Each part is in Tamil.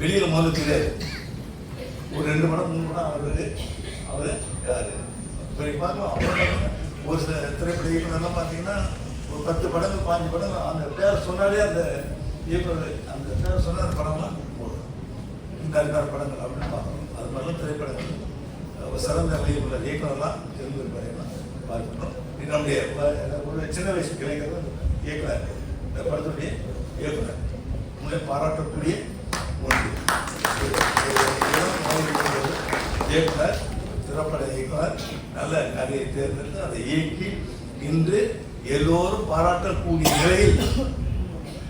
வெளியில் முதல்ல தெரியாது ஒரு ரெண்டு மடம் மூணு மடம் ஆகுறது அவர் யாரு? இப்போ பார்க்கலாம் அப்புறம் ஒரு சில திரைப்பட இயக்குனர்லாம் பார்த்தீங்கன்னா ஒரு பத்து படங்கள் பாஞ்சு படம் அந்த பேர் சொன்னாலே அந்த இயக்குனர் அந்த பேர் சொன்ன அந்த படம்லாம் போடும் இந்த அஞ்சாறு படங்கள் அப்படின்னு பார்க்கணும். அது மாதிரிலாம் திரைப்படங்கள். சிறந்த இயக்குனர் இயக்குனர்லாம் தெரிஞ்சிருப்பாருலாம் பார்க்கணும். நம்முடைய ஒரு சின்ன வயசு கிளைஞர் இயக்குனர். இந்த படத்துடைய இயக்குனர். உங்களை பாராட்டக்கூடிய இயக்குனர் திரைப்பட இயக்குனர் நல்ல கதையை தேர்ந்தெடுத்து அதை இயக்கி இன்று எல்லோரும் பாராட்டக்கூடிய நிலையில்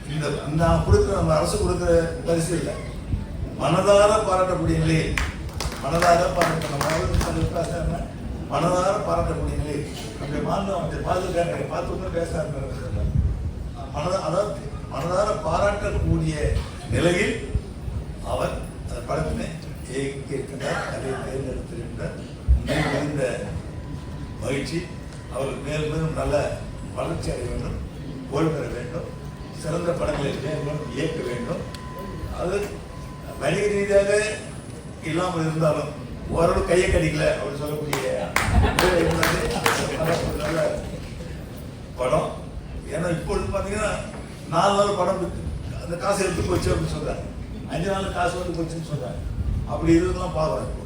இந்த நான் கொடுக்குற நம்ம அரசு கொடுக்குற பரிசு இல்லை மனதார பாராட்டக்கூடிய நிலையில் மனதார பாராட்ட மனதார பாராட்டக்கூடிய நிலையில் நம்முடைய மாநிலம் அவங்க பார்த்துருக்காங்க பார்த்து பேசுறாங்க. மனதா அதாவது மனதார பாராட்டக்கூடிய நிலையில் அவர் அந்த படத்தினை இயக்கி அதை தேர்ந்தெடுத்திருக்கின்றார் மிகுந்த மகிழ்ச்சி அவர்கள் மேலும் மேலும் நல்ல வளர்ச்சி அடைய வேண்டும் ஓய்வு பெற வேண்டும் சிறந்த படங்களை மேலும் மேலும் இயக்க வேண்டும். அது வணிக ரீதியாக இல்லாமல் இருந்தாலும் ஓரளவு கையை கடிக்கல அப்படின்னு சொல்லக்கூடிய நல்ல படம். ஏன்னா இப்பொழுது பார்த்தீங்கன்னா நாலு நாள் படம் அந்த காசு எடுத்து போச்சு அப்படின்னு சொல்றாங்க. அஞ்சு நாள் காசு வந்து போச்சுன்னு சொல்கிறாங்க அப்படி இருந்தெல்லாம் பார்க்குறோம் இப்போ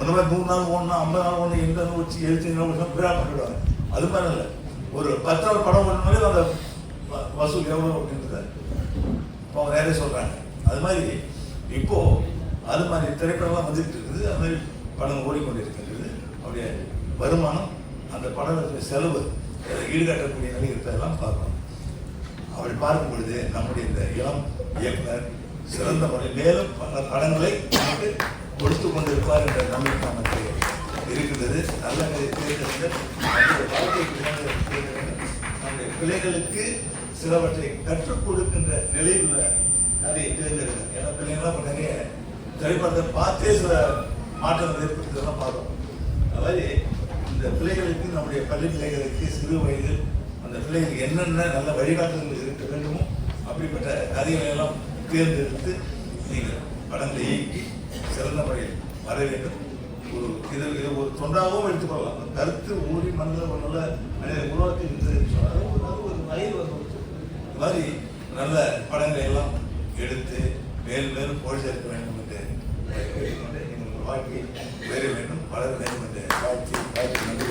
அந்த மாதிரி நூறு நாள் ஓடணும் ஐம்பது நாள் ஓடணும் எந்த நாள் வச்சு எழுபத்தி நாள் ஓடணும் பண்ணிடுவாங்க அது மாதிரி இல்லை. ஒரு பத்து நாள் படம் ஓடணும்னாலே அந்த வசூல் எவ்வளோ அப்படின்றத இப்போ அவங்க நிறைய சொல்கிறாங்க அது மாதிரி இப்போ அது மாதிரி திரைப்படம்லாம் வந்துட்டு இருக்குது. அது மாதிரி படம் ஓடிக்கொண்டிருக்கின்றது. அவருடைய வருமானம் அந்த படத்துடைய செலவு அதை ஈடுகட்டக்கூடிய நிலை இருப்பதெல்லாம் பார்க்கணும். அப்படி பார்க்கும் பொழுது நம்முடைய இந்த இளம் இயக்குனர் சிறந்த முறை. மேலும் பல படங்களை நமக்கு கொடுத்து கொண்டிருப்பார் என்ற நம்பிக்கை நமக்கு இருக்கிறது நல்ல நம்முடைய நம்முடைய பிள்ளைகளுக்கு சிலவற்றை கற்றுக் கொடுக்கின்ற நிலையில் அதை கதையை ஏன்னா பிள்ளைங்களாம் நிறைய திரைப்படத்தை பார்த்தே சில மாற்றங்கள் ஏற்படுத்துறதெல்லாம் பார்த்தோம் அது மாதிரி இந்த பிள்ளைகளுக்கு நம்முடைய பள்ளி பிள்ளைகளுக்கு சிறு வயதில் அந்த பிள்ளைகளுக்கு என்னென்ன நல்ல வழிகாட்டுதல் இருக்க வேண்டுமோ அப்படிப்பட்ட கதைகளை எல்லாம் தேர்ந்தெடுத்து நீங்கள் படங்களை இயக்கி சிறந்த முறையில் வர வேண்டும். ஒரு இது ஒரு தொண்டாகவும் எடுத்துக்கொள்ளலாம் கருத்து ஊறி மனிதர் ஒரு நல்ல மனிதரை உருவாக்கி சொன்னால் ஒரு வயல் வந்து இது மாதிரி நல்ல படங்களை எல்லாம் எடுத்து மேலும் மேலும் போலி சேர்க்க வேண்டும் என்று வாழ்க்கையை உயர வேண்டும் வளர வேண்டும் என்று வாழ்க்கை வாழ்க்கை